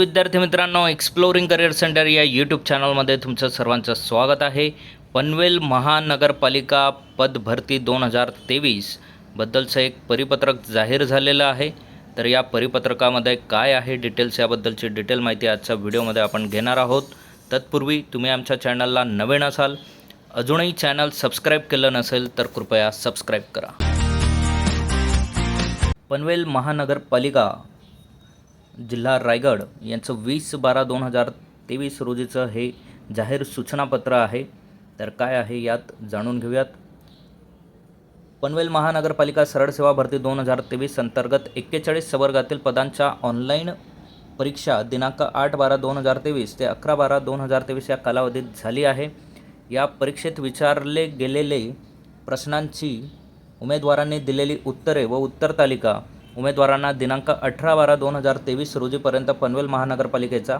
विद्यार्थी मित्रांनो exploring career centre या यूट्यूब चॅनलमध्ये तुमचं सर्वांचं स्वागत आहे. पनवेल महानगरपालिका पदभरती दोन हजार तेवीस बद्दलचं एक परिपत्रक जाहीर झालेलं आहे. तर या परिपत्रकामध्ये काय आहे डिटेल्स याबद्दलची डिटेल माहिती आजच्या व्हिडिओमध्ये आपण घेणार आहोत. तत्पूर्वी तुम्ही आमच्या चॅनलला नवीन असाल अजूनही चॅनल सबस्क्राईब केलं नसेल तर कृपया सबस्क्राईब करा. पनवेल महानगरपालिका जिल्हा रायगड यांचं वीस बारा दोन हजार तेवीस रोजीचं हे जाहीर सूचनापत्र आहे. तर काय आहे यात जाणून घेऊयात. पनवेल महानगरपालिका सरळ सेवा भरती दोन हजार तेवीस अंतर्गत एक्केचाळीस सवर्गातील पदांच्या ऑनलाईन परीक्षा दिनांक आठ बारा दोन हजार तेवीस ते अकरा बारा दोन हजार तेवीस या कालावधीत झाली आहे. या परीक्षेत विचारले गेलेले प्रश्नांची उमेदवारांनी दिलेली उत्तरे व उत्तर तालिका उमेदवारांना दिनांक अठरा बारा दोन हजार तेवीस रोजीपर्यंत Panvel महानगरपालिकेचा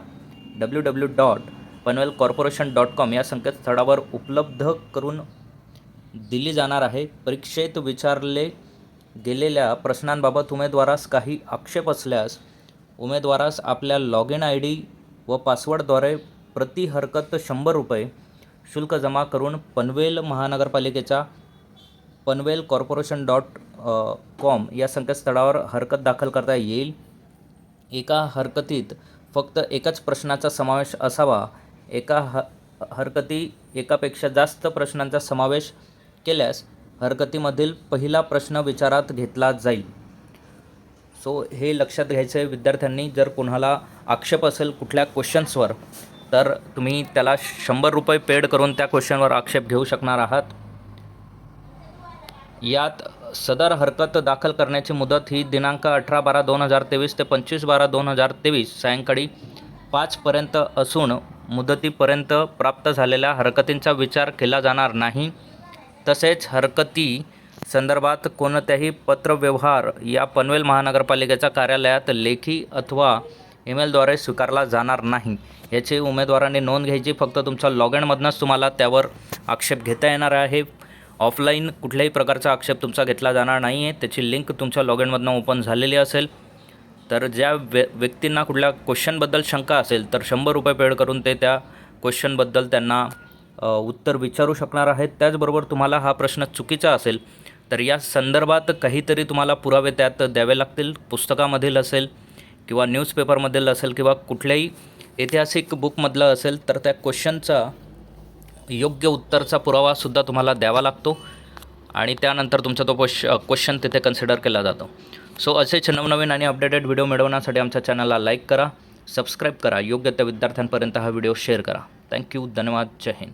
W W dot Panvel corporation dot com या संकेतस्थळावर उपलब्ध करून दिली जाणार आहे. परीक्षेत विचारले गेलेल्या प्रश्नांबाबत उमेदवारास काही आक्षेप असल्यास उमेदवारास आपल्या लॉग इन आय डी व पासवर्डद्वारे प्रति हरकत शंभर रुपये शुल्क जमा करून पनवेल महानगरपालिकेचा पनवेल कॉर्पोरेशन डॉट कॉम या संकेतस्थळावर हरकत दाखल करता येईल. एका हरकतीत फक्त एकाच प्रश्नाचा समावेश असावा. एका ह हरकती एकापेक्षा जास्त प्रश्नांचा समावेश केल्यास हरकतीमधील पहिला प्रश्न विचारात घेतला जाईल. सो हे लक्षात घ्यायचं आहे विद्यार्थ्यांनी जर कोणाला आक्षेप असेल कुठल्या क्वेश्चन्सवर तर तुम्ही त्याला शंभर रुपये पेड करून त्या क्वेश्चनवर आक्षेप घेऊ शकणार आहात. यात सदर हरकत दाखल करण्याची मुदत ही दिनांक अठरा बारा दोन हजार तेवीस ते पंचवीस बारा दोन हजार तेवीस सायंकाळी पाचपर्यंत असून मुदतीपर्यंत प्राप्त झालेल्या हरकतींचा विचार केला जाणार नाही. तसेच हरकती संदर्भात कोणत्याही पत्रव्यवहार या पनवेल महानगरपालिकेच्या कार्यालयात लेखी अथवा ईमेलद्वारे स्वीकारला जाणार नाही. याची उमेदवारांनी नोंद घ्यायची. फक्त तुमच्या लॉग इनमधनंच तुम्हाला त्यावर आक्षेप घेता येणार आहे. ऑफलाईन कुठल्याही प्रकारचा आक्षेप तुमचा घेतला जाणार नाही आहे. त्याची लिंक तुमच्या लॉग इनमधनं ओपन झालेली असेल. तर ज्या व्य व्यक्तींना कुठल्या क्वेश्चनबद्दल शंका असेल तर शंभर रुपये पेड करून ते त्या क्वेश्चनबद्दल त्यांना उत्तर विचारू शकणार आहेत. त्याचबरोबर तुम्हाला हा प्रश्न चुकीचा असेल तर या संदर्भात काहीतरी तुम्हाला पुरावे त्यात द्यावे लागतील. पुस्तकामधील असेल किंवा न्यूजपेपरमधील असेल किंवा कुठल्याही ऐतिहासिक बुकमधलं असेल तर त्या क्वेश्चनचा योग्य उत्तरचा पुरावासुद्धा तुम्हाला द्यावा लागतो आणि त्यानंतर तुमचा तो क्वेश क्वेश्चन तिथे कन्सिडर केला जातो. सो असेच नवनवीन आणि अपडेटेड व्हिडिओ मिळवण्यासाठी आमच्या चॅनलला लाईक करा सबस्क्राईब करा योग्य त्या विद्यार्थ्यांपर्यंत हा व्हिडिओ शेअर करा. थँक्यू धन्यवाद जय हिंद.